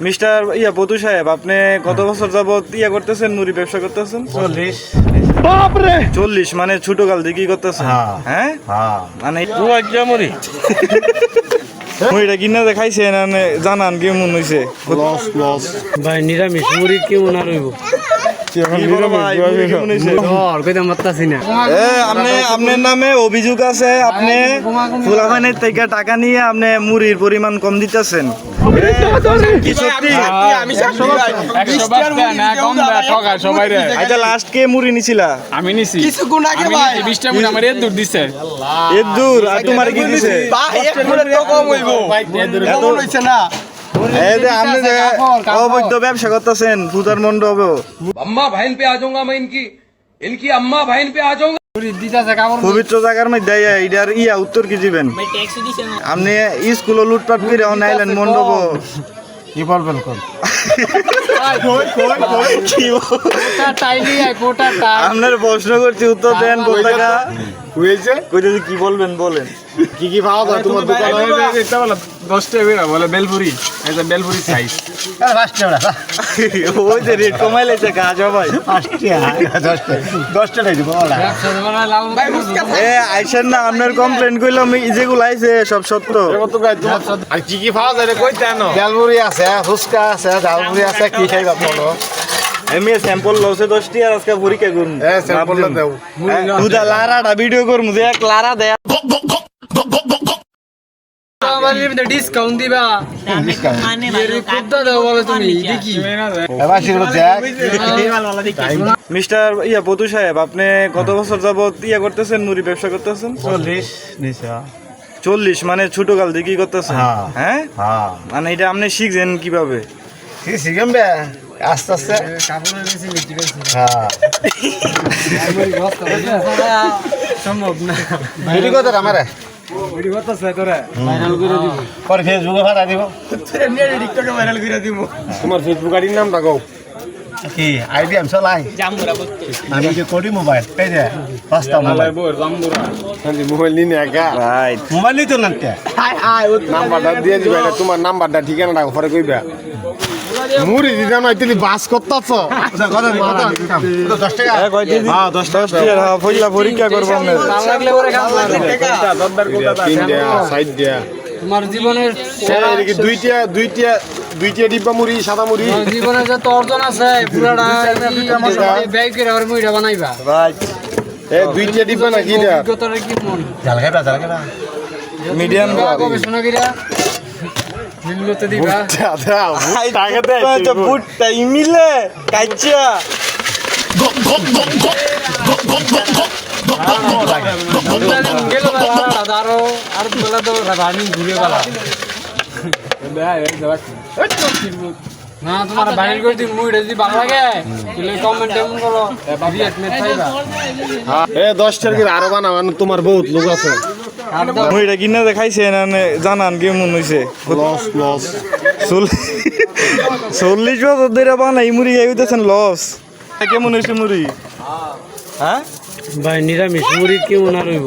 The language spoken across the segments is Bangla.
মিস্টার ইয়া বধু সাহেব আপনি কত বছর যাবত ইয়া করতেছেন মুড়ি ব্যবসা করতেছেন? চল্লিশ। চল্লিশ মানে ছোটকাল থেকে কি করতেছেন? হ্যাঁ। মানে হ্যাঁ। মানে মুড়ি। মুড়িটা কিনা দেখাইছেন জানান কেমন হইছে? লস লস ভাই নিরামিষ মুড়ি কেমন আর হইব? কি মুড়ি কেমন হইছে? জ্বর কইতে মারতাছি না। এ, আপনি আপনার নামে অভিযোগ আছে আপনি ফুলাফানের থেকে টাকা নিয়ে আপনি মুড়ির পরিমাণ কম দিতেছেন। কি সত্যি আচ্ছা লাস্ট কে মুড়ি নিছিলা? আমি নিছি। কিছুক্ষণ আগে ভাই। 20টা মুড়ি আমার এর দূর দিছে। এর দূর আর তোমার কি দিছে? আপনি ব্যবসা করতেছেন পূজার জায়গার মধ্যে ইয়া উত্তর কি আপনি স্কুল লুটপাট করে অনাইলেন মন্ডপ কি বলবেন কোন আপনার প্রশ্ন করছি উত্তর দেন হয়েছে কইতেছি কি বলবেন বলেন। কি কি পাওয়া যায়? তোমার দোকানে? এটা বলে 10 টাকা বলে বেলপুরি। এই বেলপুরি সাইজ ওই যে রেট কমাই লাইছে কাজ ভাই দশটা দশটা নাই দিব এ আইসেন না আপনার কমপ্লেন করলাম যেগুলো আইছে সব সত্য। আর কি কি পাওয়া যায় কই জানো বেলমুড়ি আছে ফুচকা আছে ঝালমুড়ি আছে কি খাইবা বলো। আমি স্যাম্পল লসে দশটি আর আজকে পরীক্ষা করুন। এ স্যাম্পলটা দাও। দুটা লারাটা ভিডিও করমু যে এক লারা দেয়া। মিস্টার ইয়া বধু সাহেব আপনি কত বছর যাবত ইয়া করতেছেন মুড়ি ব্যবসা করতেছেন? চল্লিশ চল্লিশ মানে ছোটকাল থেকে কি করতেছেন? হ্যাঁ। হ্যাঁ? হ্যাঁ। মানে এটা আপনি শিখছেন কীভাবে? শিখেন আস্তে আস্তে। হ্যাঁ। সম্ভব না কত আমারে। ভিডিও করতেছে তোরা। পরে ফেসবুকে ফাটা দিব। তোমার ফেসবুক আইডির নামটা কও। কি আইডি আমি চলাই? আমি যে করি মোবাইল? এই যে পাঁচটা মোবাইল। জামবুরা। মোবাইল নিয়ে একা। রাইট মোবাইল নিত না নাম্বারটা দিয়ে দিবা এটা তোমার নাম্বারটা ঠিকানাটা পরে কইবা। মুড়ি দিদা না তুমি বাস করতাছ? দশ টাকা। হ্যাঁ হ্যাঁ পয়লা পরীক্ষা করব তোমার জীবনের দুইটা দুইটা দুইটা ডিব্বা মুড়ি সাদা মুড়ি। তোমার জীবনের যত অর্জন আছে পুরাটা ব্যয় করে আর মুইটা বানাইবা। রাইট এ দুইটা ডিব্বা নাকি এটা? অভিজ্ঞতাটা কি মন? জাল খাইবা জাল খাইবা মিডিয়াম গবেষণা নিম্নতে দিবা। দাও টাকা দে তো বুটটা ইমিলে কাইচা গেল আরও আর বেলা তো রানি ঘুরে বেলা। না তোমার বাইরে করে দিন মুইটা যদি ভালো লাগে। তাহলে কমেন্ট এমন করো রিয়েট মেট পাইবা। এ দশ টাকা আরও বানাও তোমার বহুত লোক আছে। মুইটা কিনা দেখাইছেন জানান কেমন হইছে। লস লস চল্লিশ চল্লিশ বছর ধরে বানাই মুড়ি খাইতেছেন লস কেমন হয়েছে মুড়ি? হ্যাঁ? ভাই নিরামিষ মুড়ি কেমন আর হইব?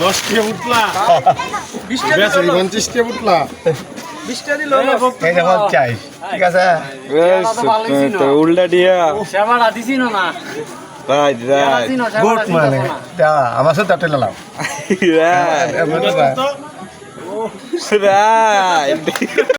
দশ টাকা উঠলা পঞ্চাশ টাকা উঠলা মানে আমার সাথে টাটা রাইট রাইট